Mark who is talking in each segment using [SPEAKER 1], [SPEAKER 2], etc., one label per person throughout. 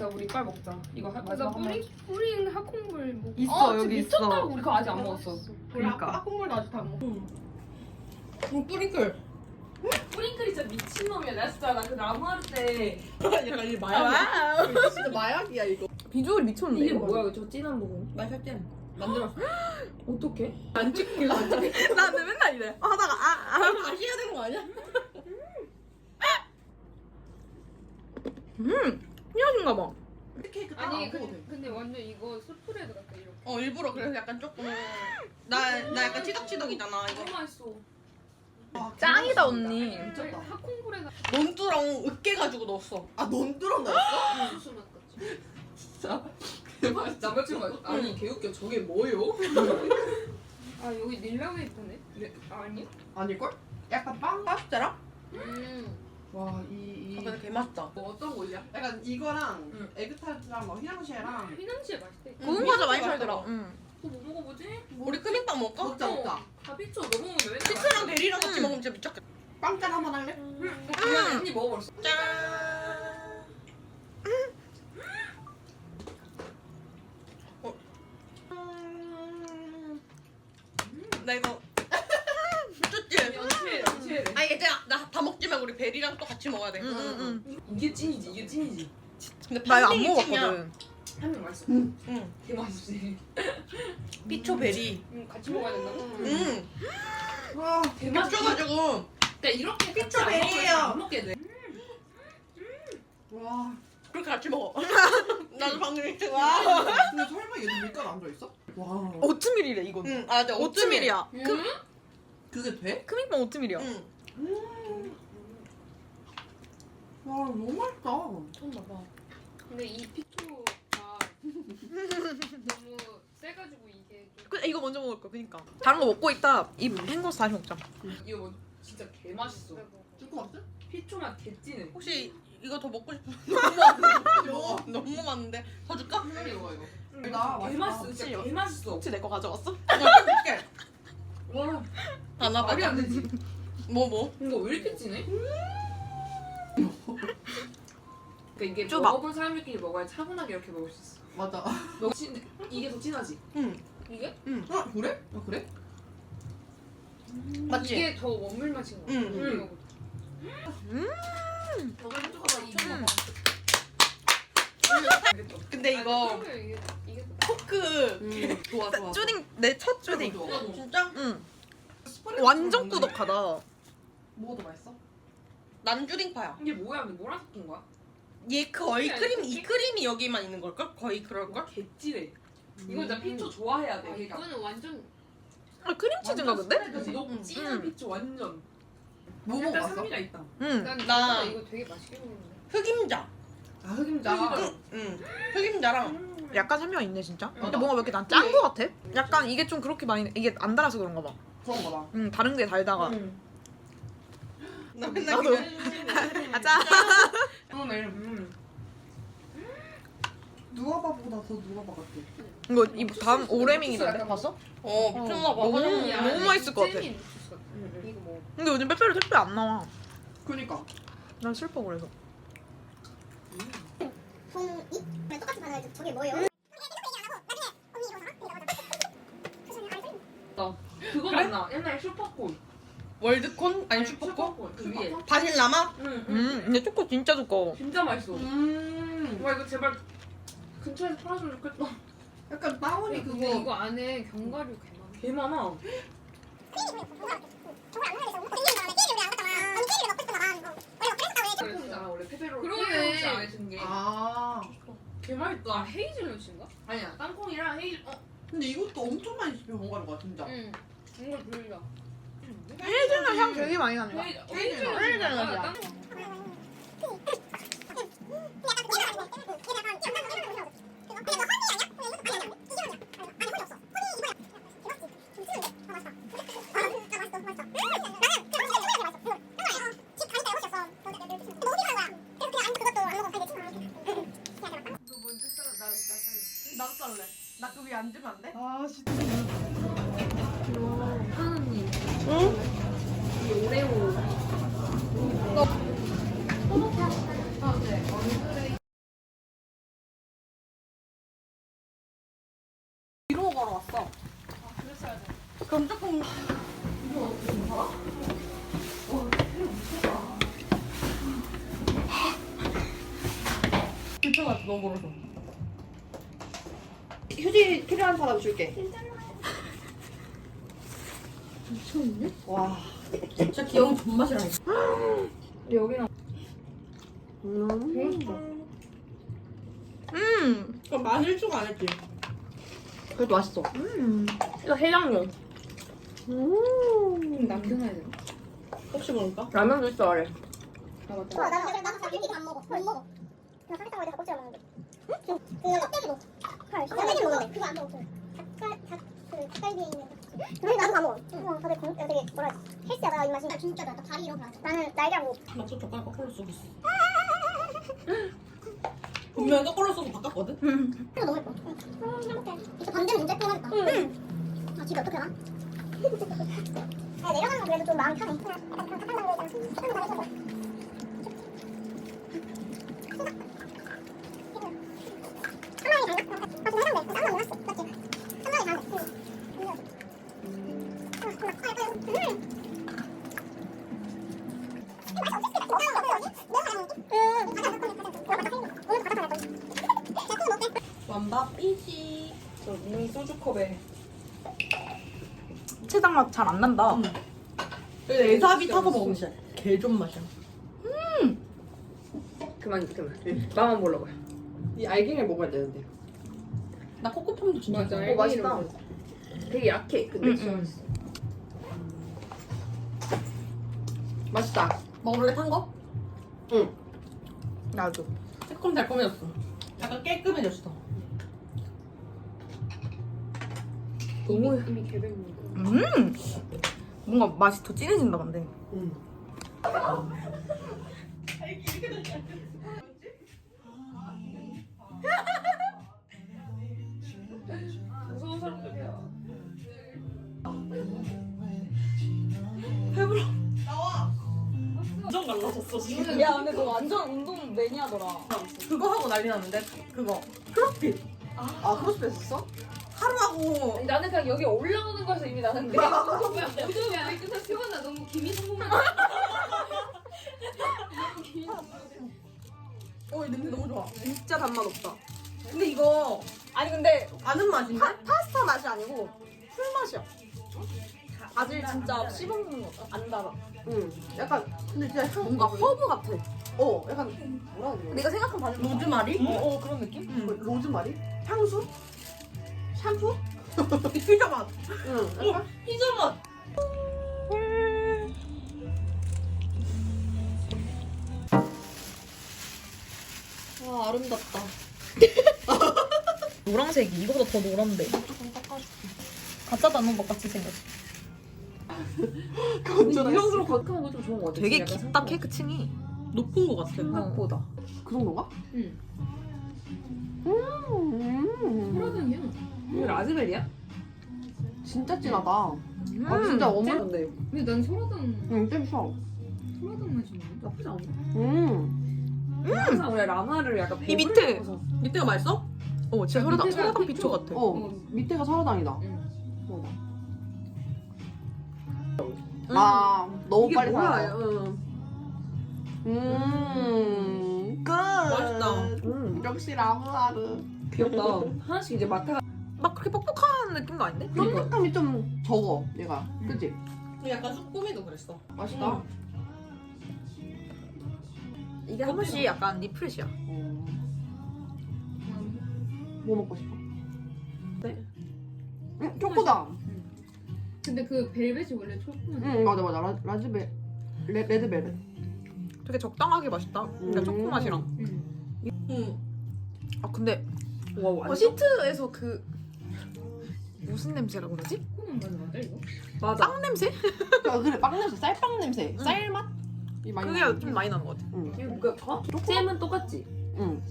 [SPEAKER 1] 진짜 우리 빨리 먹자. 이거 하-
[SPEAKER 2] 나
[SPEAKER 1] 마지막 한 번.
[SPEAKER 2] 뿌리 뿌린 하콩물 뭐
[SPEAKER 3] 있어
[SPEAKER 1] 아,
[SPEAKER 3] 여기
[SPEAKER 1] 미쳤다고
[SPEAKER 3] 있어.
[SPEAKER 1] 우리 그거 아직 안 먹었어.
[SPEAKER 3] 그러니까.
[SPEAKER 4] 콩물도 아직 안 먹어. 음, 뿌링클.
[SPEAKER 1] 뿌링클이 진짜 미친놈이야. 나 진짜 나그 나무할 때
[SPEAKER 4] 약간 이 마약. 진짜 마약이야 이거.
[SPEAKER 3] 비주얼 미쳤는데.
[SPEAKER 1] 이게
[SPEAKER 3] 이거.
[SPEAKER 1] 뭐야? 저 진한 부분.
[SPEAKER 4] 마약잼. 만들었어.
[SPEAKER 1] 어떻게?
[SPEAKER 4] 안 찍길래 안 찍.
[SPEAKER 3] 나는 맨날 이래. 하다가 아, 아.
[SPEAKER 4] 다시 해야 되는 거 아니야?
[SPEAKER 3] 음. 희한인가 봐.
[SPEAKER 4] 케이크
[SPEAKER 2] 아니 그, 근데 완전 이거 스프레드 같아 이렇게
[SPEAKER 4] 어 일부러 그래서 약간 조금 나 나 약간 치덕치덕이잖아 이거.
[SPEAKER 1] 너무 맛있어.
[SPEAKER 3] 짱이다 언니.
[SPEAKER 2] 저희 하콩물에다
[SPEAKER 4] 논두랑 으깨 가지고 넣었어. 아 논두랑 넣었어?
[SPEAKER 2] 수수 맛 같이
[SPEAKER 1] 진짜 대박. 남자친구 말 아니 개웃겨. 저게 뭐요?
[SPEAKER 2] 아 여기 닐라웨이프네 네, 아, 아니야?
[SPEAKER 4] 아닐걸? 약간 빵 파스타랑?
[SPEAKER 2] 음
[SPEAKER 4] 와 이 이. 개 맛있다.
[SPEAKER 1] 뭐 어떤 거야?
[SPEAKER 4] 약간 이거랑
[SPEAKER 1] 응.
[SPEAKER 4] 에그타르트랑 막 휘낭시에랑
[SPEAKER 2] 휘낭시에 맛있대
[SPEAKER 4] 음,
[SPEAKER 3] 과자 많이. 살더라. 응.
[SPEAKER 1] 그거 뭐 먹어보지?
[SPEAKER 4] 우리 크림빵 먹을까?
[SPEAKER 1] 먹자 먹자. 다 피초 너무 먹으면
[SPEAKER 4] 치즈랑 베리랑 같이
[SPEAKER 3] 음.
[SPEAKER 4] 먹으면 진짜 미쳤겠다. 빵짠 한번 할래?
[SPEAKER 1] 응. 그냥 언니 먹어버렸어.
[SPEAKER 4] 짠. 어. 음. 나 이거 미쳤지?
[SPEAKER 1] 연치해 연치해.
[SPEAKER 4] 아 이게 나다 먹지 말고 우리 베리랑 또 같이 먹어야 돼.
[SPEAKER 3] 응, 응, 응.
[SPEAKER 1] 이게 찐이지 이게 찐이지.
[SPEAKER 4] 근데
[SPEAKER 3] 나 이거 안
[SPEAKER 4] 찐이야.
[SPEAKER 3] 먹었거든.
[SPEAKER 1] 한명 맛있어.
[SPEAKER 4] 응. 응.
[SPEAKER 1] 개 맛있지.
[SPEAKER 4] 피초 베리.
[SPEAKER 2] 음, 같이 먹어야 된다고?
[SPEAKER 4] 응. 와,
[SPEAKER 1] 개 맛있어.
[SPEAKER 4] 겹쳐가지고.
[SPEAKER 1] 그러니까 이렇게 같이
[SPEAKER 4] 피초
[SPEAKER 1] 안 먹으면
[SPEAKER 4] 베리예요.
[SPEAKER 1] 안 먹게 돼.
[SPEAKER 4] 와. 그렇게 같이 먹어. 나도 방금 이렇게.
[SPEAKER 5] 와. 근데 설마 얘도 밀가루 안 들어있어? 와.
[SPEAKER 3] 오트밀이래 이건.
[SPEAKER 4] 응, 아, 네,
[SPEAKER 3] 오트밀이야.
[SPEAKER 2] 음?
[SPEAKER 5] 그게 돼?
[SPEAKER 3] 크림빵 오트밀이야.
[SPEAKER 4] 응.
[SPEAKER 5] 와 너무 맛있다.
[SPEAKER 1] 처음 봐봐.
[SPEAKER 2] 근데 이 피초가 너무 세가지고 이게 좀
[SPEAKER 3] 그 이거 먼저 먹을 거 그니까. 다른 거 먹고 있다. 이 헹궈서 다시 먹자.
[SPEAKER 1] 이거 뭐 진짜 개 맛있어.
[SPEAKER 5] 줄것 같아?
[SPEAKER 1] 피초 맛 개찐해.
[SPEAKER 4] 혹시 이거 더 먹고 싶어? 너무 많은데? 너무, 많은데? 더 줄까?
[SPEAKER 1] 빨리 먹어 이거.
[SPEAKER 5] 나
[SPEAKER 1] 개
[SPEAKER 5] 맛있다.
[SPEAKER 1] 맛있어. 진짜 개 맛있어.
[SPEAKER 3] 혹시 내 거 가져왔어?
[SPEAKER 4] 나 줄게.
[SPEAKER 1] 와
[SPEAKER 4] 하나
[SPEAKER 1] 말이 안. 되지.
[SPEAKER 4] 뭐, 뭐?
[SPEAKER 1] 이거 왜 이렇게 진해? 그러니까 이게
[SPEAKER 3] 좁아.
[SPEAKER 1] 먹어본 사람들끼리 먹어야 차분하게 이렇게 먹을 수 있어.
[SPEAKER 5] 맞아.
[SPEAKER 1] 너 진, 이게 더 진하지?
[SPEAKER 4] 응.
[SPEAKER 1] 이게?
[SPEAKER 5] 아 그래? 아 그래?
[SPEAKER 4] 맞지?
[SPEAKER 2] 이게 더 원물 맛인 거
[SPEAKER 4] 응.
[SPEAKER 2] 같아
[SPEAKER 1] 응.
[SPEAKER 2] 이거보다.
[SPEAKER 1] 너가 해줘봐 이
[SPEAKER 3] 음.
[SPEAKER 4] 근데 이거
[SPEAKER 2] 그러면 이게 이게 더
[SPEAKER 4] 포크
[SPEAKER 5] 음 좋아 좋아.
[SPEAKER 3] 쭈딩 내첫 쭈딩.
[SPEAKER 5] 좋아.
[SPEAKER 4] 진짜?
[SPEAKER 3] 응. 완전? 꾸덕하다.
[SPEAKER 5] 뭐가 더 맛있어?
[SPEAKER 4] 난 쭈딩파야.
[SPEAKER 1] 이게 뭐야? 근데 뭐랑 섞인 거야?
[SPEAKER 4] 얘 거의
[SPEAKER 2] 아니,
[SPEAKER 4] 크림, 이 크림이 여기만 있는 걸걸? 거의 그럴 걸?
[SPEAKER 1] 개찌래. 이거 진짜 피초 좋아해야 돼.
[SPEAKER 2] 아,
[SPEAKER 1] 그러니까.
[SPEAKER 2] 이거는 완전
[SPEAKER 3] 아 크림치즈인가 근데?
[SPEAKER 1] 그치? 너
[SPEAKER 4] 응.
[SPEAKER 1] 찐한
[SPEAKER 3] 응.
[SPEAKER 1] 피초 완전.
[SPEAKER 5] 뭐
[SPEAKER 1] 일단
[SPEAKER 5] 먹어봤어?
[SPEAKER 1] 산미가 있다.
[SPEAKER 3] 응.
[SPEAKER 2] 난
[SPEAKER 4] 나-
[SPEAKER 2] 나 이거 되게 맛있게 먹는데
[SPEAKER 4] 흑임자.
[SPEAKER 5] 아 흑임자.
[SPEAKER 4] 응. 흑임자랑
[SPEAKER 3] 약간 산미가 있네 진짜. 근데
[SPEAKER 5] 맞아.
[SPEAKER 3] 뭔가 왜 이렇게 난 짠 거 같아? 약간 이게 좀 그렇게 많이 이게 안 달아서 그런가 봐.
[SPEAKER 5] 그런가 봐.
[SPEAKER 3] 응 다른 게 달다가.
[SPEAKER 1] 응.
[SPEAKER 4] 나 맨날
[SPEAKER 3] 나도. 아 짠.
[SPEAKER 1] 그러네. 음.
[SPEAKER 5] 누아바보다 더 누아바 같아.
[SPEAKER 3] 이거 이 다음 오레밍이던데 봤어?
[SPEAKER 4] 어 미쳤나 봐.
[SPEAKER 3] 너무-
[SPEAKER 4] 화장-
[SPEAKER 2] 이
[SPEAKER 3] 너무 맛있을 것 같아.
[SPEAKER 2] 있었어. 이거 뭐
[SPEAKER 3] 근데 요즘 빼빼로 택배 안 나와.
[SPEAKER 5] 그니까.
[SPEAKER 3] 난 슬퍼 그래서.
[SPEAKER 6] 동이? 그냥 똑같이 받아야지 저게 뭐예요?
[SPEAKER 1] 그거 맞나? 옛날에 슈퍼콘.
[SPEAKER 4] 월드콘? 아니 슈퍼콘?
[SPEAKER 1] 그 위에.
[SPEAKER 4] 바닐라맛?
[SPEAKER 1] 응. 응.
[SPEAKER 3] 음 근데 초코 진짜 두꺼워.
[SPEAKER 1] 진짜 맛있어.
[SPEAKER 5] 음.
[SPEAKER 1] 와 이거 제발 근처에서 팔아주면 좋겠다.
[SPEAKER 5] 약간 다운이
[SPEAKER 2] 근데
[SPEAKER 5] 그거.
[SPEAKER 2] 이거 안에 견과류 개 많아
[SPEAKER 1] 개 많아. 슈퍼콘이잖아 원래 페페로.
[SPEAKER 2] 그러네.
[SPEAKER 1] 페페로치 안에 든 게.
[SPEAKER 5] 아.
[SPEAKER 1] 개
[SPEAKER 2] 아
[SPEAKER 1] 맛있다.
[SPEAKER 2] 헤이즐넛인가?
[SPEAKER 1] 아니야 땅콩이랑 헤이. 어.
[SPEAKER 5] 근데 이것도 엄청 많이 씹혀 먹는 거야 진짜.
[SPEAKER 2] 응 이걸 돌려
[SPEAKER 3] 헤이즐넛 향 되게 많이 난다.
[SPEAKER 1] 헤이.
[SPEAKER 5] 헤이즐넛.
[SPEAKER 3] 헤이즐넛이야.
[SPEAKER 4] 나도 살래. 나 그 위에 앉으면 안 돼?
[SPEAKER 5] 아 진짜.
[SPEAKER 2] 하나님
[SPEAKER 4] 응?
[SPEAKER 2] 이 오레오
[SPEAKER 4] 그럼 조금 불편하다 너무 멀어서
[SPEAKER 5] 휴지 필요한 사람 줄게. 미쳤네? 와.
[SPEAKER 4] 진짜 귀여운 존맛이라니까
[SPEAKER 1] 여기랑
[SPEAKER 5] 음.
[SPEAKER 3] 음.
[SPEAKER 4] 그럼 마늘 추가 안 했지?
[SPEAKER 5] 그래도 맛있어.
[SPEAKER 1] 이거 해장용.
[SPEAKER 5] 음.
[SPEAKER 1] 남겨놔야 돼.
[SPEAKER 4] 혹시 모르니까?
[SPEAKER 1] 라면도 있어 아래. 아 맞다.
[SPEAKER 6] 나는 나는 이렇게 안 먹어 안 먹어 그냥 삼계탕 어디서 꼭지를 먹는데 응? 그 껍데기도 헐 껍데기 먹는데 그거 안 먹어 닭갈 닭그 닭갈비에 있는 그래 나도 안 먹어 응 다들 건 되게 뭐라 해야 지 헬스하다 이 맛이 진짜 나 다리 이런 거 나는 날개하고
[SPEAKER 4] 나또 젓가락 거꾸로 쓰고 있어 분명히 거꾸로 써서 바꿨거든?
[SPEAKER 6] 이거 너무 예뻐 응 행복해 이거 반대는 진짜 예쁘하겠다 응 아 집에 어떻게 가? 아, 내려가는 거 그래도 좀 마음이 편해 약간 가까운 데잖아 조금 더 내려서 하나에 장갑. 아, 지금 해장돼. 나 깜짝 놀랐어. 맞지? 하나에 장갑. 응. 응. 아, 그만. 아, 약간, 음.
[SPEAKER 4] 완밥이지
[SPEAKER 1] 소주컵에.
[SPEAKER 3] 체장 맛 잘 안 난다.
[SPEAKER 4] 애사비 타서 먹으면 진짜 개존 맛이야
[SPEAKER 1] 그만 그만. 나만 몰라봐요.
[SPEAKER 5] 이 알갱이를 먹어야 되는데.
[SPEAKER 4] 나 코코팜도 진짜
[SPEAKER 1] 맞아.
[SPEAKER 4] 좋아해.
[SPEAKER 1] 어, 맛있다. 되게 약해. 근데
[SPEAKER 3] 응,
[SPEAKER 1] 진짜
[SPEAKER 3] 응.
[SPEAKER 1] 맛있어.
[SPEAKER 5] 맛있다.
[SPEAKER 4] 먹을래 탄 거?
[SPEAKER 3] 나도.
[SPEAKER 4] 새콤달콤해졌어 약간 깔끔해졌어
[SPEAKER 1] 너무 이미 개백물.
[SPEAKER 3] 음. 뭔가 맛이 더 진해진다 근데.
[SPEAKER 5] 음.
[SPEAKER 1] 무서운
[SPEAKER 4] 갈라졌어 지금
[SPEAKER 3] 야 근데 너 완전 운동 매니아더라.
[SPEAKER 4] 그거 하고 난리 났는데 그거 크로스핏
[SPEAKER 5] 아, 크로스핏 했었어?
[SPEAKER 4] 하루 하고
[SPEAKER 1] 나는 그냥 여기 올라오는 거에서 이미 나는 내 운동이야. 운동이야. 끝나 피곤나 너무 기미 성공만.
[SPEAKER 4] 어, 이 냄새 너무 좋아
[SPEAKER 3] 진짜 단맛 없다.
[SPEAKER 4] 근데 이거
[SPEAKER 3] 아니 근데
[SPEAKER 4] 아는 맛인데?
[SPEAKER 3] 파스타 맛이 아니고 풀 맛이야. 바질 진짜 씹어먹는 거. 안 달아.
[SPEAKER 5] 응. 약간, 근데 진짜 향.
[SPEAKER 3] 뭔가 허브 같아.
[SPEAKER 5] 어, 약간, 뭐라 되나?
[SPEAKER 3] 내가 생각한 바질 맛.
[SPEAKER 4] 로즈마리?
[SPEAKER 3] 어, 어 그런 느낌?
[SPEAKER 5] 뭐, 로즈마리? 향수? 샴푸?
[SPEAKER 4] 피자 맛
[SPEAKER 5] 응. 약간?
[SPEAKER 4] 피자 맛 와 아름답다
[SPEAKER 3] 노란색이 이거보다 더 노란데. 가짜 단호박 같이 생겼어.
[SPEAKER 5] 건전한.
[SPEAKER 1] 이형으로 가끔한 거좀 좋은 거 같아.
[SPEAKER 3] 되게 깊다 케이크층이.
[SPEAKER 4] 높은 거 같아
[SPEAKER 1] 생각보다.
[SPEAKER 5] 그 정도가?
[SPEAKER 1] 응.
[SPEAKER 5] 음.
[SPEAKER 1] 소라당이야. 이거 라즈베리야?
[SPEAKER 5] 진짜 진하다. 아,
[SPEAKER 3] 음.
[SPEAKER 5] 진짜 어머.
[SPEAKER 1] 근데 근데 난 소라당
[SPEAKER 5] 응, 좀 셔.
[SPEAKER 1] 소라당 맛이 나네. 나쁘지 않아.
[SPEAKER 5] 음.
[SPEAKER 1] 항상 원래 라마를 약간
[SPEAKER 3] 이 밑에!
[SPEAKER 1] 먹어서.
[SPEAKER 4] 밑에가 맛있어?
[SPEAKER 3] 어 진짜
[SPEAKER 1] 밑에가
[SPEAKER 3] 소라당 소라당
[SPEAKER 1] 피초.
[SPEAKER 3] 피초 같아.
[SPEAKER 5] 어, 밑에가 사라당이다.
[SPEAKER 1] 응.
[SPEAKER 3] 음.
[SPEAKER 5] 아, 너무
[SPEAKER 1] 이게
[SPEAKER 5] 빨리
[SPEAKER 1] 뭐야?
[SPEAKER 5] 사라.
[SPEAKER 1] 응.
[SPEAKER 5] 음. 끝.
[SPEAKER 4] 맛있다.
[SPEAKER 5] 음. 역시 라무아르.
[SPEAKER 1] 귀엽다. 하나씩 이제 마트가
[SPEAKER 3] 막 그렇게 뻑뻑한 느낌도 아닌데?
[SPEAKER 5] 쫀득함이 좀 적어, 얘가. 그치?
[SPEAKER 4] 근데 약간 쭈꾸미도 그랬어
[SPEAKER 5] 맛있다.
[SPEAKER 3] 이게 한 번씩 약간 리프레시야.
[SPEAKER 5] 어. 뭐 먹고 싶어?
[SPEAKER 3] 네.
[SPEAKER 5] 응, 초코다.
[SPEAKER 1] 근데 그 벨벳이 원래 초코만.
[SPEAKER 5] 응, 맞아, 맞아. 라, 라즈베, 레, 레드벨벳.
[SPEAKER 3] 되게 적당하게 맛있다. 그러니까
[SPEAKER 5] 음.
[SPEAKER 3] 초코 맛이랑.
[SPEAKER 1] 응.
[SPEAKER 4] 응
[SPEAKER 3] 아 근데
[SPEAKER 1] 와
[SPEAKER 3] 어,
[SPEAKER 1] 완전
[SPEAKER 3] 시트에서 그 무슨 냄새라고 그러지?
[SPEAKER 1] 초코만 맞아 맞아 이거? 맞아.
[SPEAKER 3] 빵 냄새?
[SPEAKER 5] 아, 그래, 빵 냄새, 쌀빵 냄새.
[SPEAKER 3] 응.
[SPEAKER 5] 쌀맛? 이 많이
[SPEAKER 3] 그게
[SPEAKER 5] 나는
[SPEAKER 3] 좀 많이 나는 것 같아.
[SPEAKER 5] 응.
[SPEAKER 1] 이거 뭔가 정확히 잼은 똑같지.
[SPEAKER 5] 응.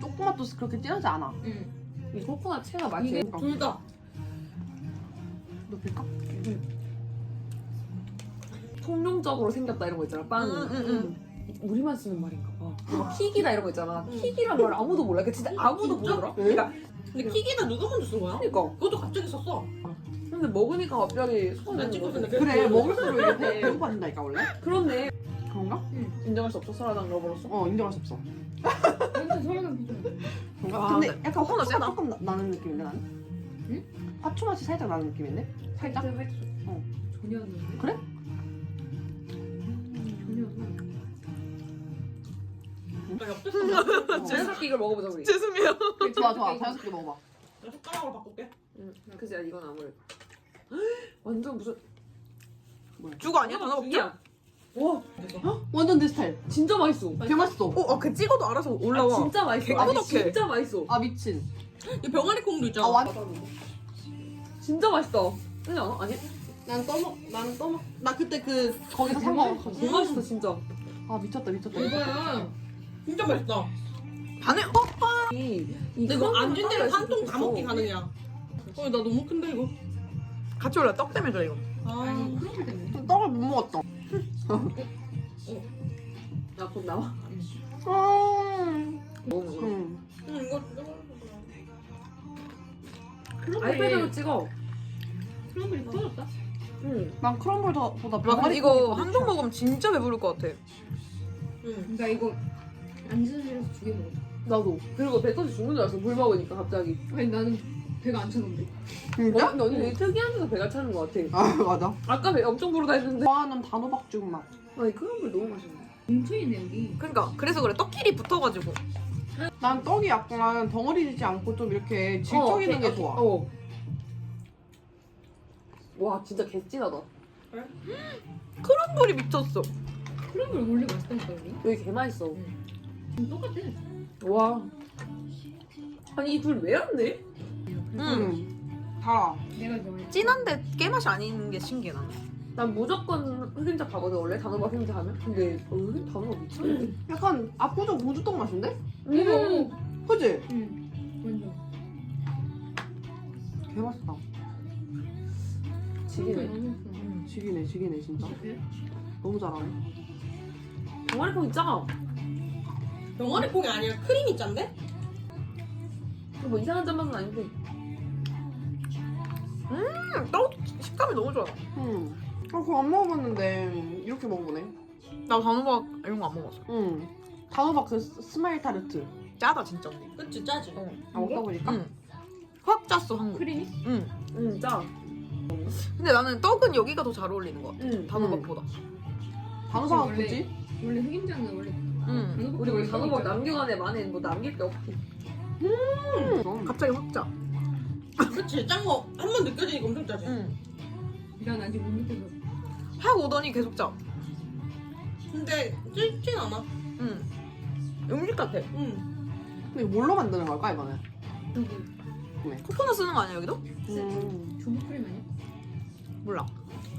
[SPEAKER 5] 조그맣도 그렇게 진하지 않아.
[SPEAKER 1] 응. 이 코코넛 채가 맛이.
[SPEAKER 5] 이게-
[SPEAKER 4] 둘다
[SPEAKER 5] 높일까?
[SPEAKER 1] 통용적으로 생겼다 이런 거 있잖아 빵이.
[SPEAKER 3] 응, 응, 응.
[SPEAKER 1] 우리만 쓰는 말인가 봐. 막 킥이다 이런 거 있잖아.
[SPEAKER 4] 응.
[SPEAKER 1] 킥이란 말 아무도 몰라. 그러니까 진짜 아무도
[SPEAKER 4] 진짜?
[SPEAKER 1] 모르더라.
[SPEAKER 5] 응?
[SPEAKER 1] 그러니까
[SPEAKER 4] 근데 킥이는 누가 먼저 쓴 거야?
[SPEAKER 1] 그러니까
[SPEAKER 4] 그것도 갑자기 썼어
[SPEAKER 1] 근데 먹으니까 갑자기
[SPEAKER 3] 나
[SPEAKER 1] 되는
[SPEAKER 3] 찍었는데.
[SPEAKER 5] 그래 먹을수록 이게 배- 배고파진다니까 원래
[SPEAKER 1] 그렇네.
[SPEAKER 5] 그런가?
[SPEAKER 1] 인정할 수 없어 살아난 러버로서.
[SPEAKER 5] 어 인정할 수 없어
[SPEAKER 1] 완전 소화는 비슷해.
[SPEAKER 5] 그런가?
[SPEAKER 1] 아,
[SPEAKER 5] 근데
[SPEAKER 1] 네.
[SPEAKER 5] 약간 화초가
[SPEAKER 1] 세다.
[SPEAKER 5] 조금 나, 나는 느낌인데 나는?
[SPEAKER 1] 응?
[SPEAKER 5] 화초 맛이 살짝 나는 느낌인데? 살짝?
[SPEAKER 1] 전혀 없는데.
[SPEAKER 5] 그래?
[SPEAKER 3] 나 옆에서
[SPEAKER 5] 어.
[SPEAKER 1] 자연스럽게 이걸 먹어보자 우리.
[SPEAKER 3] 죄송해요.
[SPEAKER 5] 좋아 좋아 자연스럽게 먹어봐
[SPEAKER 3] 나 숟가락으로 바꿀게.
[SPEAKER 1] 응. 그치 이건 아무래도. 완전 무슨
[SPEAKER 3] 죽 아니야? 전화
[SPEAKER 1] 죽이야. 와
[SPEAKER 5] 완전 내 스타일
[SPEAKER 1] 진짜 맛있어.
[SPEAKER 5] 개 맛있어
[SPEAKER 3] 어, 어, 그 찍어도 알아서
[SPEAKER 1] 아,
[SPEAKER 3] 올라와.
[SPEAKER 1] 진짜 맛있어. 아니, 진짜 맛있어.
[SPEAKER 5] 아 미친
[SPEAKER 3] 이 병아리 콩도 있잖아.
[SPEAKER 5] 아 완...
[SPEAKER 1] 진짜 맛있다. 아니 안 아니?
[SPEAKER 5] 난 떠먹 난 떠먹 나 그때 그 거기서 사. 먹었어
[SPEAKER 1] 개 맛있어 진짜.
[SPEAKER 5] 아 미쳤다 미쳤다
[SPEAKER 1] 이거야.
[SPEAKER 3] 진짜 맛있다. 반에 어?
[SPEAKER 1] 이
[SPEAKER 3] 근데 이거 안준
[SPEAKER 1] 거
[SPEAKER 3] 대로
[SPEAKER 1] 따로
[SPEAKER 3] 한통
[SPEAKER 1] 있을 다수
[SPEAKER 3] 먹기. 가능이야. 어, 나 너무 큰데 이거. 같이 올라 떡 때문에 그래 이거. 아,
[SPEAKER 5] 떡을 못 먹었다
[SPEAKER 1] 야 그럼 나와.
[SPEAKER 5] 음.
[SPEAKER 1] 먹는 거.
[SPEAKER 5] 음.
[SPEAKER 3] 응, 이거
[SPEAKER 1] 아이패드로 찍어.
[SPEAKER 2] 크럼블이 커졌다.
[SPEAKER 1] 응.
[SPEAKER 5] 난 크럼블보다
[SPEAKER 3] 와 근데 이거 한 종 먹으면 진짜 배부를 것 같아. 응.
[SPEAKER 2] 나 이거 안전실에서 두개 먹었어.
[SPEAKER 1] 나도. 그리고 배 터지 죽는 줄 알았어. 물 먹으니까 갑자기.
[SPEAKER 2] 아니 나는 배가 안 차는데.
[SPEAKER 1] 어,
[SPEAKER 5] 진짜?
[SPEAKER 1] 근데 언니 되게 특이한 데서 배가 차는 것 같아.
[SPEAKER 5] 아 맞아
[SPEAKER 1] 아까 배 엄청 부르다 했는데.
[SPEAKER 5] 좋아하는 단호박죽 맛
[SPEAKER 1] 아니 걸 너무 맛있네.
[SPEAKER 2] 뭉쳐있네 여기.
[SPEAKER 3] 그러니까 그래서 그래 떡끼리 붙어가지고.
[SPEAKER 5] 난 떡이 약간 덩어리지지 않고 좀 이렇게 질적 있는 게 좋아
[SPEAKER 1] 어. 와 진짜 개찐하다.
[SPEAKER 3] 크럼블이 미쳤어.
[SPEAKER 2] 크럼블 원래 맛있다니까 여기.
[SPEAKER 1] 여기 개 맛있어.
[SPEAKER 2] 음, 똑같아.
[SPEAKER 1] 와. 아니 이 둘왜 왔네?
[SPEAKER 5] 음. 달아
[SPEAKER 2] 내가 좋아해.
[SPEAKER 3] 진한데 깨맛이 아닌 게 신기해 나는.
[SPEAKER 1] 난 무조건 흑임자 가거든 원래 단호박 흑임자 하면. 근데 어, 흑임 단호박 미쳤네.
[SPEAKER 5] 약간 압구정 공주떡 맛인데?
[SPEAKER 1] 음.
[SPEAKER 5] 그지?
[SPEAKER 2] 응. 완전.
[SPEAKER 5] 개 맛있다
[SPEAKER 1] 지기네.
[SPEAKER 5] 지기네 지기네 진짜. 너무 잘하네
[SPEAKER 1] 동아리콩 있잖아.
[SPEAKER 3] 병아리 콩이 아니라 크림이 짠데?
[SPEAKER 1] 뭐 이상한 짠맛은 아닌데.
[SPEAKER 3] 음, 떡 식감이 너무 좋아.
[SPEAKER 5] 음. 아 그거 안 먹어봤는데 이렇게 먹어보네
[SPEAKER 3] 나 단호박 이런 거 안 먹었어.
[SPEAKER 5] 음. 단호박 그 스- 스마일 타르트
[SPEAKER 3] 짜다 진짜 언니.
[SPEAKER 4] 그치 짜지.
[SPEAKER 3] 어.
[SPEAKER 5] 아 먹다 보니까
[SPEAKER 3] 응. 확 짰어 한 거.
[SPEAKER 2] 크림이?
[SPEAKER 3] 응.
[SPEAKER 1] 응 짜.
[SPEAKER 3] 근데 나는 떡은 여기가 더 잘 어울리는 것 같아.
[SPEAKER 1] 응.
[SPEAKER 3] 단호박보다.
[SPEAKER 5] 단호박은
[SPEAKER 2] 원래-
[SPEAKER 5] 굳이?
[SPEAKER 2] 원래 흑임자는 원래
[SPEAKER 3] 응.
[SPEAKER 2] 단호박
[SPEAKER 1] 우리 원래 단호박 남겨간에 만에 뭐 남길 게 없지.
[SPEAKER 5] 음.
[SPEAKER 3] 갑자기 확 짜.
[SPEAKER 4] 그치 짠거 한 번 느껴지니까 엄청 짜지.
[SPEAKER 3] 응.
[SPEAKER 2] 난 아직 못 느껴서
[SPEAKER 3] 확 오더니 계속 짜.
[SPEAKER 4] 근데 찔진 않아.
[SPEAKER 3] 응. 음식 같아.
[SPEAKER 4] 응.
[SPEAKER 5] 근데 이거 뭘로 만드는 걸까 이거는?
[SPEAKER 2] 저기
[SPEAKER 3] 코코넛 쓰는 거 아니야 여기도?
[SPEAKER 5] 음.
[SPEAKER 2] 주부 크림 아니야?
[SPEAKER 3] 몰라.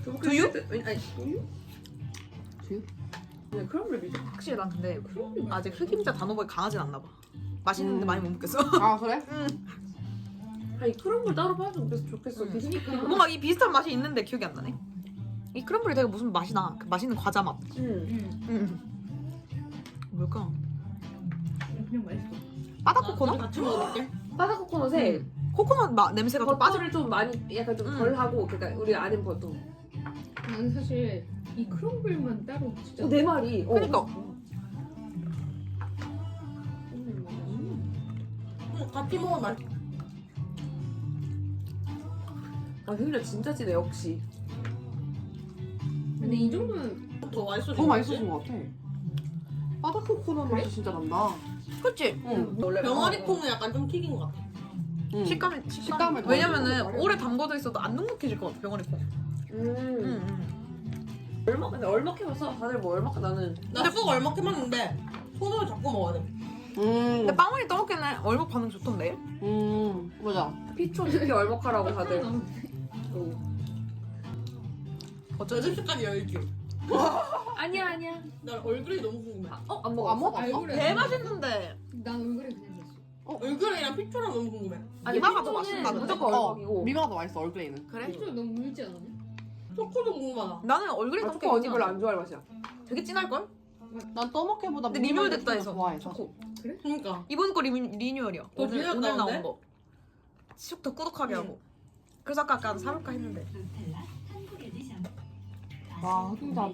[SPEAKER 1] 두유? 아니 두유?
[SPEAKER 5] 두유?
[SPEAKER 1] 그냥 크럼블 미죠.
[SPEAKER 3] 확실히 난 근데 아직 흑임자 단호박이 강하진 않나 봐. 맛있는데
[SPEAKER 5] 음.
[SPEAKER 3] 많이 못 먹겠어.
[SPEAKER 5] 아 그래?
[SPEAKER 3] 응.
[SPEAKER 1] 아니 크럼블 따로 팔았으면 좋겠어. 좋겠어.
[SPEAKER 3] 응.
[SPEAKER 1] 그니까.
[SPEAKER 3] 뭔가 이 비슷한 맛이 있는데 기억이 안 나네. 이 크럼블이 되게 무슨 맛이 나. 그 맛있는 과자 맛.
[SPEAKER 1] 응.
[SPEAKER 2] 응.
[SPEAKER 3] 응. 뭘까?
[SPEAKER 2] 그냥 맛있어.
[SPEAKER 3] 바다
[SPEAKER 4] 나
[SPEAKER 3] 코코넛?
[SPEAKER 4] 같이 먹어볼게.
[SPEAKER 1] 바다 코코넛에
[SPEAKER 3] 코코넛 마, 냄새가 좀 빠져.
[SPEAKER 1] 버터를 좀 많이 약간 좀
[SPEAKER 3] 응.
[SPEAKER 1] 덜 하고 그러니까 우리 아는 버터.
[SPEAKER 2] 나는 사실 이 크럼블만 따로 진짜
[SPEAKER 1] 내 말이. 어.
[SPEAKER 3] 그러니까.
[SPEAKER 4] 응, 같이 먹으면 맛.
[SPEAKER 1] 아 흑임자 진짜 진해 역시.
[SPEAKER 2] 근데 이 정도면
[SPEAKER 4] 더 맛있어.
[SPEAKER 5] 더 맛있어진 것 같아 바다 코코넛 맛이 진짜 난다
[SPEAKER 3] 그치?
[SPEAKER 5] 응.
[SPEAKER 1] 원래
[SPEAKER 4] 병아리 콩은 약간 좀 튀긴 것 같아.
[SPEAKER 5] 응.
[SPEAKER 3] 식감이,
[SPEAKER 5] 식감을 더
[SPEAKER 3] 왜냐면은 오래 담궈져 있어도 안 눅눅해질 것 같아 병아리 콩.
[SPEAKER 1] 음.
[SPEAKER 3] 응, 응.
[SPEAKER 1] 얼마 근데 얼마해봤어 다들 뭐 얼마 나는
[SPEAKER 4] 나쑥 얼마 해봤는데 손으로 잡고 먹어야 돼.
[SPEAKER 5] 음.
[SPEAKER 3] 근데 빵원이 떠먹겠네. 얼마 반응 좋던데?
[SPEAKER 5] 음. 맞아
[SPEAKER 1] 피초 특히 얼마하라고 다들.
[SPEAKER 2] 어.
[SPEAKER 4] 어쩌 색깔이 열지.
[SPEAKER 1] 아니야 아니야.
[SPEAKER 4] 난 얼굴이 너무 궁금해.
[SPEAKER 1] 어 안 먹어.
[SPEAKER 5] 안 먹어?
[SPEAKER 2] 얼굴에
[SPEAKER 3] 개 맛있는데.
[SPEAKER 2] 난 얼굴에 그냥 됐 어.
[SPEAKER 4] 얼굴이랑 피초랑 너무 궁금해.
[SPEAKER 3] 이마가 더
[SPEAKER 1] 피초는
[SPEAKER 3] 맛있다던데?
[SPEAKER 1] 무조건
[SPEAKER 5] 어
[SPEAKER 1] 얼마이고.
[SPEAKER 5] 미마가 더 맛있어 얼그레이는
[SPEAKER 3] 그래?
[SPEAKER 2] 피부 너무 물지 않았냐?
[SPEAKER 4] 초코도 궁금하다.
[SPEAKER 3] 나는 얼굴이
[SPEAKER 1] 아,
[SPEAKER 3] 더
[SPEAKER 1] 초코 언니 별로 안 좋아할 맛이야.
[SPEAKER 3] 되게 진할걸?
[SPEAKER 5] 난 떠먹게보다
[SPEAKER 3] 근데 리뉴얼 됐다
[SPEAKER 5] 좀
[SPEAKER 3] 해서.
[SPEAKER 5] 좋아해
[SPEAKER 3] 초코.
[SPEAKER 4] 그러니까.
[SPEAKER 3] 이번 거 리뉴, 리뉴얼이야.
[SPEAKER 4] 더
[SPEAKER 3] 오늘,
[SPEAKER 4] 진하게
[SPEAKER 3] 오늘 나온? 거. 슉더 꾸덕하게 하고. 그래서 아까 약간 사볼까 했는데.
[SPEAKER 5] 와 진짜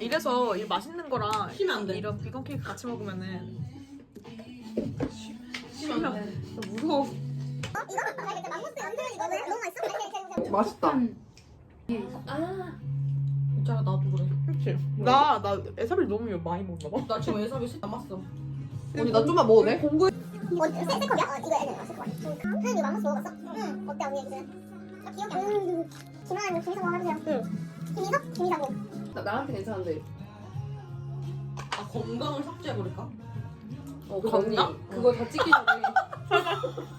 [SPEAKER 3] 이래서 이 맛있는 거랑
[SPEAKER 7] 쉬면 안 돼.
[SPEAKER 3] 이런 비건 케이크 같이 먹으면은. 무서워.
[SPEAKER 6] 이거? 나 맛있어.
[SPEAKER 5] 맛있다.
[SPEAKER 1] 아
[SPEAKER 7] 진짜 나도 그래.
[SPEAKER 5] 그치? 나 나 에사비 너무 많이 먹나 봐.
[SPEAKER 7] 나 지금 애사비 씩 남았어.
[SPEAKER 5] 언니 나 좀만 먹어도 돼?
[SPEAKER 6] 이거 세, 세 컵이야? 어, 이거 애들 맛있을 것 같아. 하연이 맘모스 먹어봤어? 응. 어때 언니 이제? 나 기억이 안 나. 김하연 김희성 해주세요. 응. 김희석? 김희사고.
[SPEAKER 1] 나, 나한테 괜찮은데
[SPEAKER 7] 아 건강을 삭제해버릴까?
[SPEAKER 1] 어
[SPEAKER 3] 건강?
[SPEAKER 1] 그거 다 찍기 전에